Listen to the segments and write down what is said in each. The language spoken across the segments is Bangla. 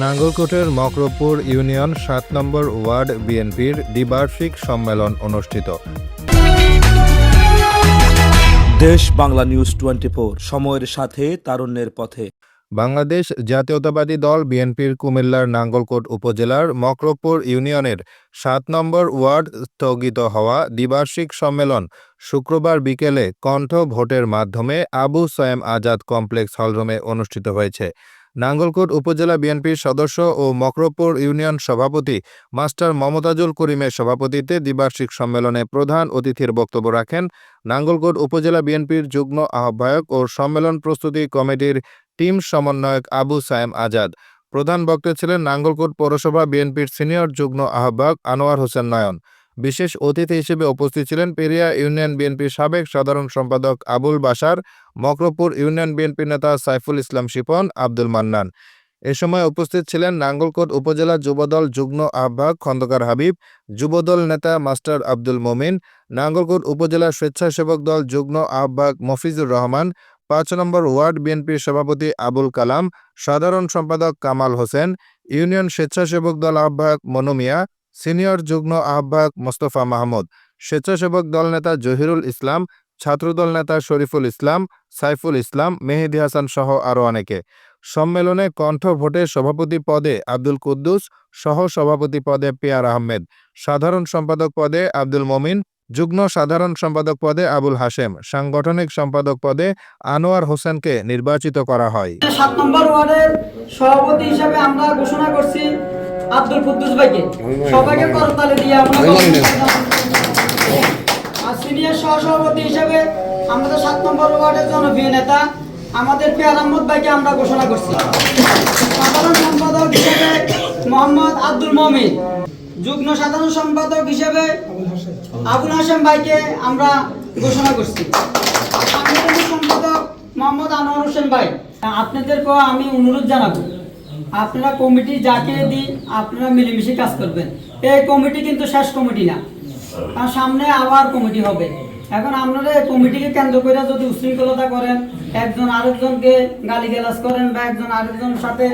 নাঙ্গলকোটের মকরপুর ইউনিয়ন সাত নম্বর ওয়ার্ড বিএনপির দ্বিবার্ষিক সম্মেলন অনুষ্ঠিত। দেশ বাংলা নিউজ টোয়েন্টি সময়ের সাথে তারুণ্যের পথে। বাংলাদেশ জাতীয়তাবাদী দল বিএনপির কুমিল্লার নাঙ্গলকোট উপজেলার মকরপুর ইউনিয়নের সাত নম্বর ওয়ার্ড স্থগিত হওয়া দ্বিবার্ষিক সম্মেলন শুক্রবার বিকেলে কণ্ঠ ভোটের মাধ্যমে আবু সায়েম আজাদ কমপ্লেক্স হলরুমে অনুষ্ঠিত হয়েছে। নাঙ্গলকোট উপজেলা বিএনপির সদস্য ও মকরপুর ইউনিয়ন সভাপতি মাস্টার মমতাজুল করিমের সভাপতিত্বে দ্বিবার্ষিক সম্মেলনে প্রধান অতিথির বক্তব্য রাখেন নাঙ্গলকোট উপজেলা বিএনপির যুগ্ম আহ্বায়ক ও সম্মেলন প্রস্তুতি কমিটির টিম সমন্বয়ক আবু সায়েম আজাদ। প্রধান বক্তা ছিলেন নাঙ্গলকোট পৌরসভা বিএনপির সিনিয়র যুগ্ম আহ্বায়ক আনোয়ার হোসেন নয়ন। বিশেষ অতিথি হিসেবে উপস্থিত ছিলেন পেরিয়া ইউনিয়ন বিএনপির সাবেক সাধারণ সম্পাদক আবুল বাশার, মকরপুর ইউনিয়ন বিএনপি নেতা সাইফুল ইসলাম শিপন, আব্দুল মান্নান। এ সময় উপস্থিত ছিলেন নাঙ্গলকোট উপজেলা যুবদল যুগ্ম আহ্বায়ক খন্দকার হাবিব, যুবদল নেতা মাস্টার আব্দুল মোমিন, নাঙ্গলকোট উপজেলা স্বেচ্ছাসেবক দল যুগ্ম আহ্বায়ক মফিজুর রহমান, পাঁচ নম্বর ওয়ার্ড বিএনপির সভাপতি আবুল কালাম, সাধারণ সম্পাদক কামাল হোসেন, ইউনিয়ন স্বেচ্ছাসেবক দল আহ্বায়ক মনুমিয়া সিনিয়র যুগ্ম আহ্বায়ক মোস্তফা মাহমুদ, স্বেচ্ছাসেবক দল নেতা জহিরুল ইসলাম, ছাত্রদল নেতা শরীফুল ইসলাম, সাইফুল ইসলাম, মেহেদি হাসান সহ আরও অনেকে। সম্মেলনে কণ্ঠ ভোটে সভাপতি পদে আব্দুল কুদ্দুস, সহ সভাপতি পদে পিয়ার আহমেদ, সাধারণ সম্পাদক পদে আব্দুল মমিন, যুগ্ম সাধারণ সম্পাদক পদে আবুল হাশেম, সাংগঠনিক সম্পাদক পদে আনোয়ার হোসেনকে নির্বাচিত করা হয়। সাত নম্বর ওয়ার্ডের সভাপতি হিসাবে আমরা ঘোষণা করছি আব্দুল কুদ্দুস ভাইকে। সবাইকে করতালে দিয়ে আমরা আর সিনিয়র সহসভাপতি হিসাবে আমাদের সাত নম্বর ওয়ার্ডের জনপ্রিয় নেতা আমাদের পেয়ার আহমদ ভাইকে আমরা ঘোষণা করছি। সাধারণ সম্পাদক হিসেবে মোহাম্মদ আব্দুল মমিন। যুগ্ম সাধারণ সম্পাদক হিসেবে আবুল হাসেম ভাইকে আমরা ঘোষণা করছি। সাংগঠনিক সম্পাদক মোহাম্মদ আনোয়ার হোসেন ভাই আপনাদেরকেও আমি অনুরোধ জানাব। আপনারা কমিটি যাকে দিই আপনারা মিলেমিশে কাজ করবেন। এই কমিটি কিন্তু শেষ কমিটি না। কারণ সামনে আবার কমিটি হবে। এখন আপনারা এই কমিটিকে কেন্দ্র করে যদি উশৃঙ্খলতা করেন একজন আরেকজনকে গালি গালিগালাজ করেন বা একজন আরেকজনের সাথে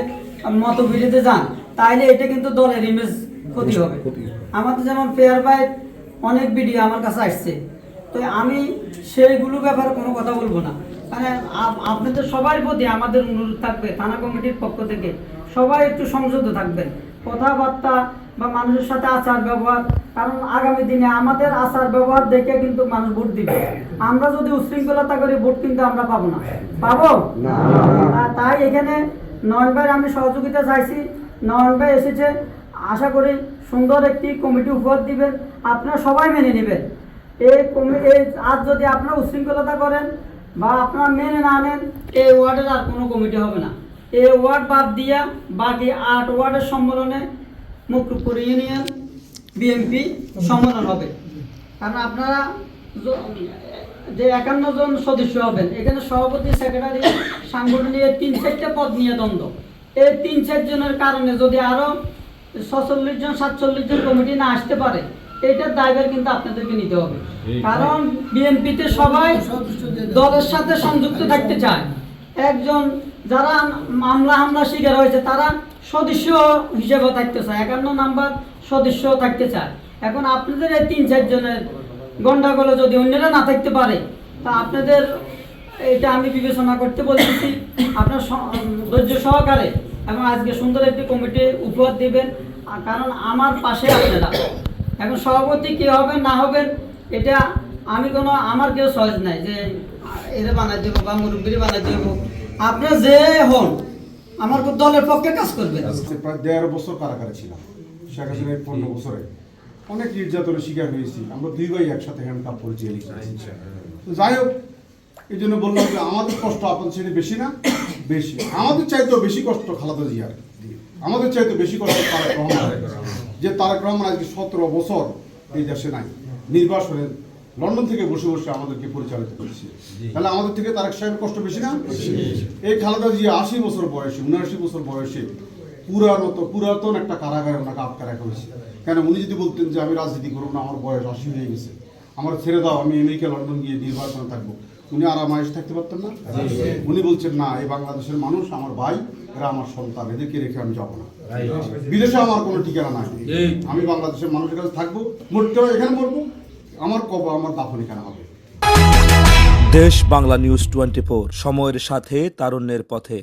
মতবিরোধে যান তাহলে এটা কিন্তু দলের ইমেজ ক্ষতি হবে। আমাদের যেমন ফেয়ার বাই অনেক ভিডিও আমার কাছে আসছে। তো আমি সেইগুলো ব্যাপারে কোনো কথা বলব না। মানে আপ- আপনাদের সবার প্রতি আমাদের অনুরোধ থাকবে থানা কমিটির পক্ষ থেকে সবাই একটু সংযত থাকবেন। কথাবার্তা বা মানুষের সাথে আচার ব্যবহার কারণ আগামী দিনে আমাদের আচার ব্যবহার দেখে কিন্তু মানুষ ভোট দিবে। আমরা যদি উশৃঙ্খলতা করি ভোট কিন্তু আমরা পাবো না। পাবো? তাই এখানে নয়ন ভাই আমি সহযোগিতা চাইছি। নয়ন ভাই এসেছে। আশা করি সুন্দর একটি কমিটি উপহার দিবেন। আপনারা সবাই মেনে নেবেন। এই কমি- এই আজ যদি আপনারা উশৃঙ্খলতা করেন বা আপনারা মেনে না নেন এই ওয়ার্ডের আর কোনো কমিটি হবে না। এই ওয়ার্ড বাদ দিয়া বাকি আট ওয়ার্ডের সম্মেলনে মুকুটপুর ইউনিয়ন বিএমপি সম্মেলন হবে। কারণ আপনারা যে একান্ন জন সদস্য হবেন, এখানে সভাপতি, সেক্রেটারি, সাংগঠনিক তিন চারটে পদ নিয়ে দ্বন্দ্ব। এই তিন চারজনের কারণে যদি আরও ছচল্লিশ জন, সাতচল্লিশ জন কমিটি না আসতে পারে এটার দায়ভার কিন্তু আপনাদেরকে নিতে হবে। কারণ বিএনপিতে সবাই দলের সাথে সংযুক্ত থাকতে চায়। একজন যারা মামলা হামলা শিকার হয়েছে তারা সদস্য হিসেবে থাকতে চায়। একান্ন নাম্বার সদস্য থাকতে চায়। এখন আপনাদের এই তিন চারজনের গন্ডাগোলে যদি অন্যরা না থাকতে পারে তা আপনাদের এটা আমি বিবেচনা করতে বলতেছি। আপনার ধৈর্য সহকারে এবং আজকে সুন্দর একটি কমিটি উপহার দেবেন। কারণ আমার পাশে আপনারা। এখন সভাপতি কে হবেন না হবেন এটা আমি কোনো, আমার কেউ সহজ নাই যে, এরা বানাই দেবো বা মুরব্বী বানাই দেবো। আপনারা যে হন, আমার দলের পক্ষে কাজ করবে প্রায় দেড় বছর কারাগারে ছিলাম। শেখ হাসিনার পনেরো বছরে। অনেক নির্যাতনের শিকার হয়েছি। আমরা দুই ভাই একসাথে হ্যান্ড কাপ করে জেলে যাই হোক, এই জন্য বললাম যে আমাদের কষ্ট আপনার ছেলে বেশি না, বেশি। আমাদের চাইতেও বেশি কষ্ট খালাদা জিয়ার। আমাদের চাইতে বেশি কষ্ট রহমান যে তারক রহমান আজকে সতেরো বছর এই দেশে নাই। নির্বাসনে লন্ডন থেকে বসে বসে আমাদেরকে পরিচালিত করছে। তাহলে আমাদের থেকে তারেক সাহেব কষ্ট বেশি না? এই খালেদা জিয়া আশি বছর বয়সে উনআশি বছর বয়সে পুরানত পুরাতন একটা কারাগারে ওনাকে আটকা রাখা হয়েছে। কেন? উনি যদি বলতেন যে আমি রাজনীতি করব না আমার বয়স আশি হয়ে গেছে। আমার ছেড়ে দাও আমি আমেরিকা লন্ডন গিয়ে নির্বাচনে থাকব। উনি আরামায়েশ থাকতে পারতেন না? উনি বলছেন না এই বাংলাদেশের মানুষ আমার ভাই এরা আমার সন্তান এদেরকে রেখে আমি যাব না। বিদেশে আমার কোনো ঠিকানা নাই। আমি বাংলাদেশের মানুষের কাছে থাকব মরতেও এখানে মরবো আমার কব আমার দাফন এখানে হবে। দেশ বাংলা নিউজ টোয়েন্টি সময়ের সাথে তারুণ্যের পথে।